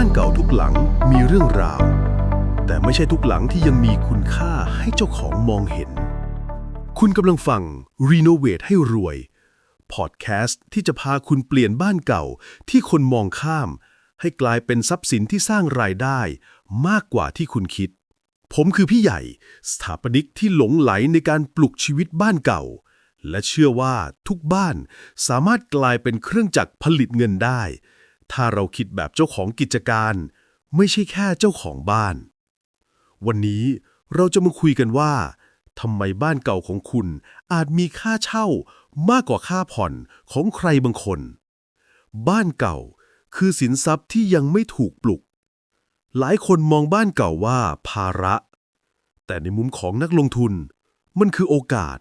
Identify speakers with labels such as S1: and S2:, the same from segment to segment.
S1: บ้านเก่าทุกหลังมีเรื่องราว แต่ไม่ใช่ทุกหลังที่ยังมีคุณค่าให้เจ้าของมองเห็น คุณกำลังฟัง Renovate ให้รวย พอดแคสต์ที่จะพาคุณเปลี่ยนบ้านเก่าที่คนมองข้าม ให้กลายเป็นทรัพย์สินที่สร้างรายได้มากกว่าที่คุณคิด ผมคือพี่ใหญ่ สถาปนิกที่หลงไหลในการปลุกชีวิตบ้านเก่า และเชื่อว่าทุกบ้านสามารถกลายเป็นเครื่องจักรผลิตเงินได้ ถ้าเราคิดแบบเจ้าของกิจการ ไม่ใช่แค่เจ้าของบ้าน วันนี้เราจะมาคุยกันว่าทำไมบ้านเก่าของคุณอาจมีค่าเช่ามากกว่าค่าผ่อนของใครบางคน บ้านเก่าคือสินทรัพย์ที่ยังไม่ถูกปลุก หลายคนมองบ้านเก่าว่าภาระ แต่ในมุมของนักลงทุน มันคือโอกาส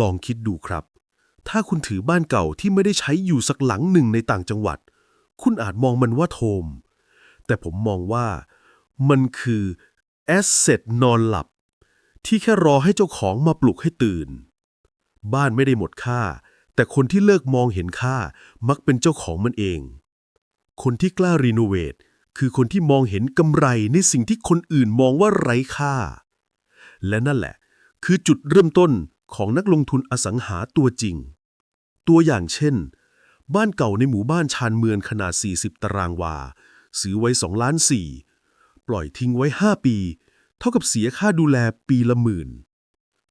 S1: ลองคิดดูครับ ถ้าคุณถือบ้านเก่าที่ไม่ได้ใช้อยู่สักหลังหนึ่งในต่างจังหวัด คุณอาจมองมันว่าโทม แต่ผมมองว่ามันคือแอสเซทนอนหลับ ที่แค่รอให้เจ้าของมาปลุกให้ตื่น บ้านไม่ได้หมดค่า แต่คนที่เลิกมองเห็นค่ามักเป็นเจ้าของมันเอง คนที่กล้ารีโนเวทคือคนที่มองเห็นกำไรในสิ่งที่คนอื่นมองว่าไร้ค่า และนั่นแหละ คือจุดเริ่มต้นของนักลงทุนอสังหาตัวจริง ตัวอย่างเช่น บ้านเก่าในหมู่บ้านชานเมืองขนาด 40 ตารางวา ซื้อไว้ 2 ล้าน 4 ปล่อยทิ้งไว้ 5 ปี เท่ากับเสียค่าดูแลปีละหมื่น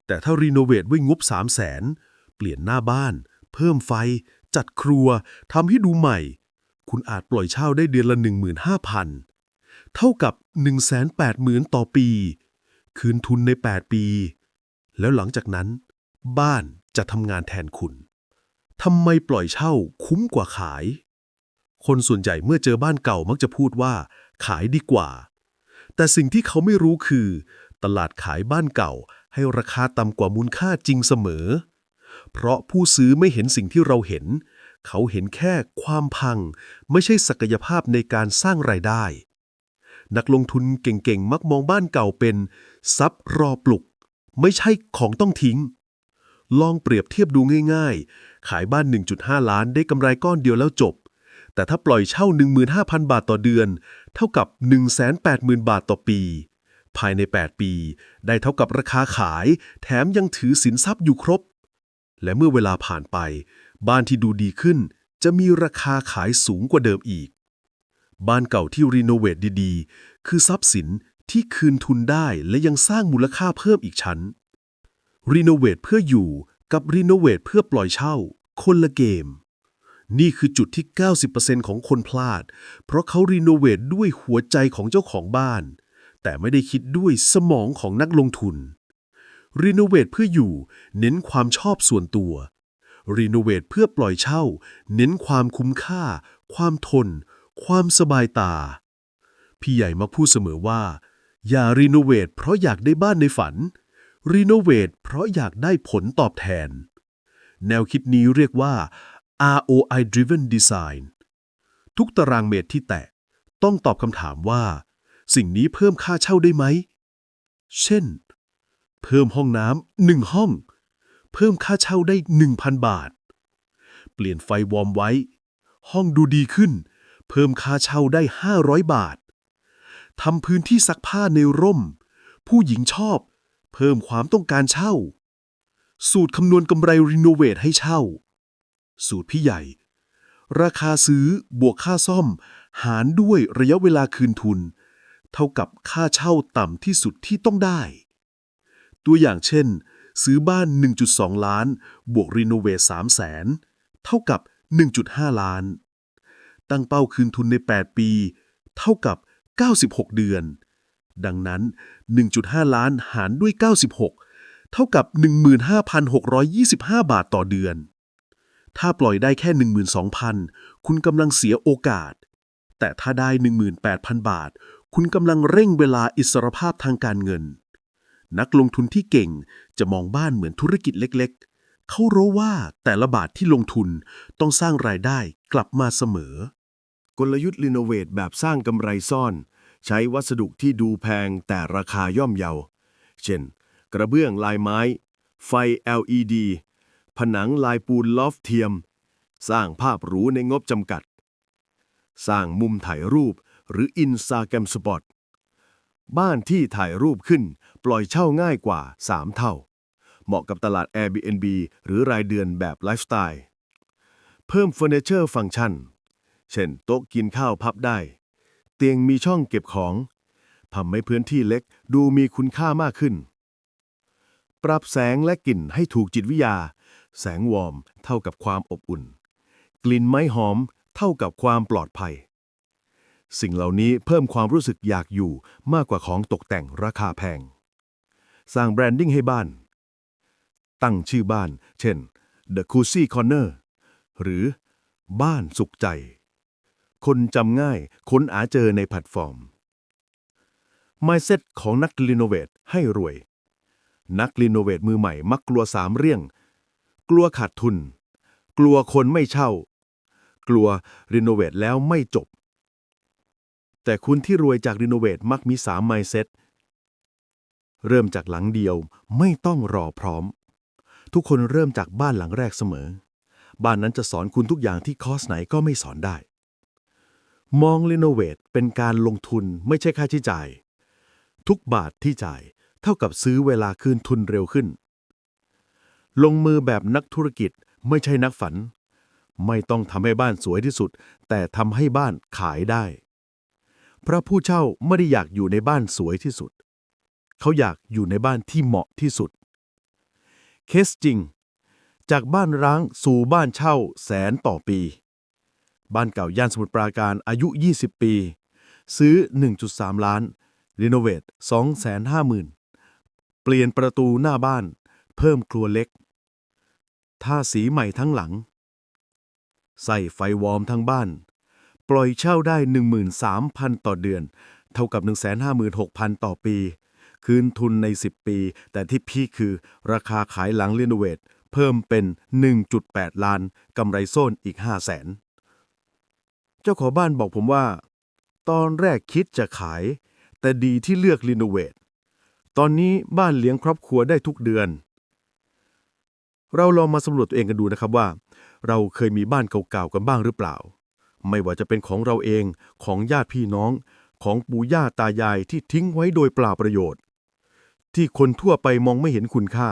S1: แต่ถ้ารีโนเวทไว้งบ 3 0 0แสน เปลี่ยนหน้าบ้าน เพิ่มไฟ จัดครัว ทำให้ดูใหม่ คุณอาจปล่อยเช่าได้เดือนละ 15,000 เท่ากับ 180,000 ต่อปี คืนทุนใน 8 ปี แล้วหลังจากนั้น บ้านจะทำงานแทนคุณ ทำไมปล่อยเช่าคุ้มกว่าขาย คนส่วนใหญ่เมื่อเจอบ้านเก่ามักจะพูดว่า ขายดีกว่า แต่สิ่งที่เขาไม่รู้คือ ตลาดขายบ้านเก่าให้ราคาต่ำกว่ามูลค่าจริงเสมอ เพราะผู้ซื้อไม่เห็นสิ่งที่เราเห็น เขาเห็นแค่ความพัง ไม่ใช่ศักยภาพในการสร้างรายได้ นักลงทุนเก่งๆ มักมองบ้านเก่าเป็นทรัพย์รอปลุก ไม่ใช่ของต้องทิ้ง ลองเปรียบเทียบดูง่ายๆ ขายบ้าน 1.5 ล้านได้กำไรก้อนเดียวแล้วจบ แต่ถ้าปล่อยเช่า 15,000 บาทต่อเดือน เท่ากับ 180,000 บาทต่อปี ภายใน 8 ปี ได้เท่ากับราคาขาย แถมยังถือสินทรัพย์อยู่ครบ และเมื่อเวลาผ่านไป บ้านที่ดูดีขึ้น จะมีราคาขายสูงกว่าเดิมอีก บ้านเก่าที่รีโนเวทดีๆ คือทรัพย์สินที่คืนทุนได้และยังสร้างมูลค่าเพิ่มอีกชั้นรีโนเวทเพื่ออยู่กับรีโนเวทเพื่อปล่อยเช่า คนละเกม นี่คือจุดที่ 90%ของคนพลาด เพราะเขารีโนเวทด้วยหัวใจของเจ้าของบ้าน แต่ไม่ได้คิดด้วยสมองของนักลงทุน รีโนเวทเพื่ออยู่ เน้นความชอบส่วนตัว รีโนเวทเพื่อปล่อยเช่า เน้นความคุ้มค่า ความทน ความสบายตา พี่ใหญ่มาพูดเสมอว่า อย่ารีโนเวทเพราะอยากได้บ้านในฝัน รีโนเวทเพราะอยากได้ผลตอบแทน แนวคิดนี้เรียกว่า ROI driven design ทุกตารางเมตรที่แตะ ต้องตอบคำถามว่า สิ่งนี้เพิ่มค่าเช่าได้ไหม เช่น เพิ่มห้องน้ำหนึ่งห้อง เพิ่มค่าเช่าได้ 1,000 บาท เปลี่ยนไฟวอร์มไว้ ห้องดูดีขึ้น เพิ่มค่าเช่าได้ 500 บาททำพื้นที่ซักผ้าในร่ม ผู้หญิงชอบ เพิ่มความต้องการเช่า สูตรคำนวณกำไรรีโนเวทให้เช่า สูตรพี่ใหญ่ ราคาซื้อบวกค่าซ่อม หารด้วยระยะเวลาคืนทุน เท่ากับค่าเช่าต่ำที่สุดที่ต้องได้ ตัวอย่างเช่น ซื้อบ้าน 1.2 ล้าน บวกรีโนเวท3แสนเท่ากับ 1.5 ล้าน ตั้งเป้าคืนทุนใน 8 ปี เท่ากับ 96 เดือน ดังนั้น 1.5 ล้านหารด้วย 96 เท่ากับ 15,625 บาทต่อเดือน ถ้าปล่อยได้แค่ 12,000 คุณกำลังเสียโอกาส แต่ถ้าได้ 18,000 บาท คุณกำลังเร่งเวลาอิสรภาพทางการเงิน นักลงทุนที่เก่งจะมองบ้านเหมือนธุรกิจเล็ก ๆ เขารู้ว่าแต่ละบาทที่ลงทุนต้องสร้างรายได้กลับมาเสมอ
S2: กลยุทธ์รีโนเวทแบบสร้างกำไรซ่อน ใช้วัสดุที่ดูแพงแต่ราคาย่อมเยา เช่น กระเบื้องลายไม้ ไฟ LED ผนังลายปูนลอฟเทียม สร้างภาพหรูในงบจำกัด สร้างมุมถ่ายรูปหรือ Instagram Spot บ้านที่ถ่ายรูปขึ้นปล่อยเช่าง่ายกว่า 3 เท่า เหมาะกับตลาด Airbnb หรือรายเดือนแบบไลฟ์สไตล์ เพิ่มเฟอร์นิเจอร์ฟังก์ชัน เช่น โต๊ะกินข้าวพับได้ เตียงมีช่องเก็บของทำให้พื้นที่เล็กดูมีคุณค่ามากขึ้น ปรับแสงและกลิ่นให้ถูกจิตวิทยา แสงวอร์มเท่ากับความอบอุ่น กลิ่นไม้หอมเท่ากับความปลอดภัย สิ่งเหล่านี้เพิ่มความรู้สึกอยากอยู่มากกว่าของตกแต่งราคาแพง สร้างแบรนดิ้งให้บ้าน ตั้งชื่อบ้าน เช่น The Cozy Corner หรือบ้านสุขใจ คนจำง่ายค้นหาเจอในแพลตฟอร์ม Mindset ของนักรีโนเวทให้รวย นักรีโนเวทมือใหม่มักกลัวสามเรื่อง กลัวขาดทุน กลัวคนไม่เช่า กลัวรีโนเวทแล้วไม่จบ แต่คุณที่รวยจากรีโนเวทมักมีสาม mindset เริ่มจากหลังเดียวไม่ต้องรอพร้อม ทุกคนเริ่มจากบ้านหลังแรกเสมอ บ้านนั้นจะสอนคุณทุกอย่างที่คอร์สไหนก็ไม่สอนได้ มองรีโนเวทเป็นการลงทุนไม่ใช่ค่าใช้จ่าย ทุกบาทที่จ่าย ท่ากับซื้อเวลาคืนทุนเร็วขึ้น ลงมือแบบนักธุรกิจไม่ใช่นักฝัน ไม่ต้องทำให้บ้านสวยที่สุด แต่ทำให้บ้านขายได้เพราะผู้เช่าไม่ได้อยากอยู่ในบ้านสวยที่สุด เขาอยากอยู่ในบ้านที่เหมาะที่สุด เคสจริง จากบ้านร้างสู่บ้านเช่าแสนต่อปี บ้านเก่าย่านสมุทรปราการอายุ 20 ปี ซื้อ 1.3 ล้านรีโนเวท250,000 ปลี่ยนประตูหน้าบ้าน เพิ่มครัวเล็กทาสีใหม่ทั้งหลัง ใส่ไฟวอร์มทั้งบ้าน ปล่อยเช่าได้ 13,000 ต่อเดือน เท่ากับ 156,000 ต่อปี คืนทุนใน 10 ปี แต่ที่พีคคือราคาขายหลังรีโนเวทเพิ่มเป็น 1.8 ล้านกำไรโซนอีก 5 0 0แสน เจ้าของบ้านบอกผมว่า ตอนแรกคิดจะขาย แต่ดีที่เลือกรีโนเวท ตอนนี้บ้านเลี้ยงครอบครัวได้ทุกเดือน เราลองมาสำรวจตัวเองกันดูนะครับว่า เราเคยมีบ้านเก่าๆกันบ้างหรือเปล่า ไม่ว่าจะเป็นของเราเองของญาติพี่น้อง ของปู่ย่าตายายที่ทิ้งไว้โดยเปล่าประโยชน์ ที่คนทั่วไปมองไม่เห็นคุณค่า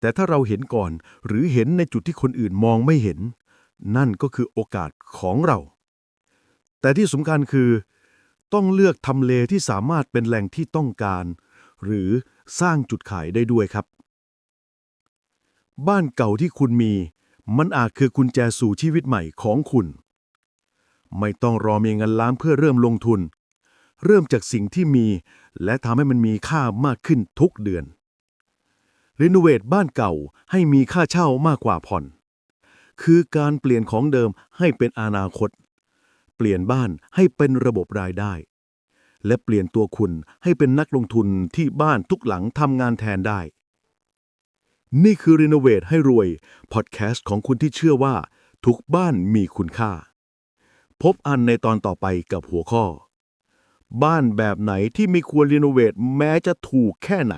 S2: แต่ถ้าเราเห็นก่อนหรือเห็นในจุดที่คนอื่นมองไม่เห็น นั่นก็คือโอกาสของเรา แต่ที่สำคัญคือ ต้องเลือกทำเลที่สามารถเป็นแหล่งที่ต้องการ หรือสร้างจุดขายได้ด้วยครับ บ้านเก่าที่คุณมี มันอาจคือกุญแจสู่ชีวิตใหม่ของคุณ ไม่ต้องรอมีเงินล้านเพื่อเริ่มลงทุน เริ่มจากสิ่งที่มี และทำให้มันมีค่ามากขึ้นทุกเดือนรีโนเวทบ้านเก่าให้มีค่าเช่ามากกว่าผ่อน คือการเปลี่ยนของเดิมให้เป็นอนาคต เปลี่ยนบ้านให้เป็นระบบรายได้ และเปลี่ยนตัวคุณให้เป็นนักลงทุนที่บ้านทุกหลังทำงานแทนได้ นี่คือรีโนเวทให้รวย พอดแคสต์ของคุณที่เชื่อว่า ทุกบ้านมีคุณค่า พบอันในตอนต่อไปกับหัวข้อ บ้านแบบไหนที่ไม่ควรรีโนเวทแม้จะถูกแค่ไหน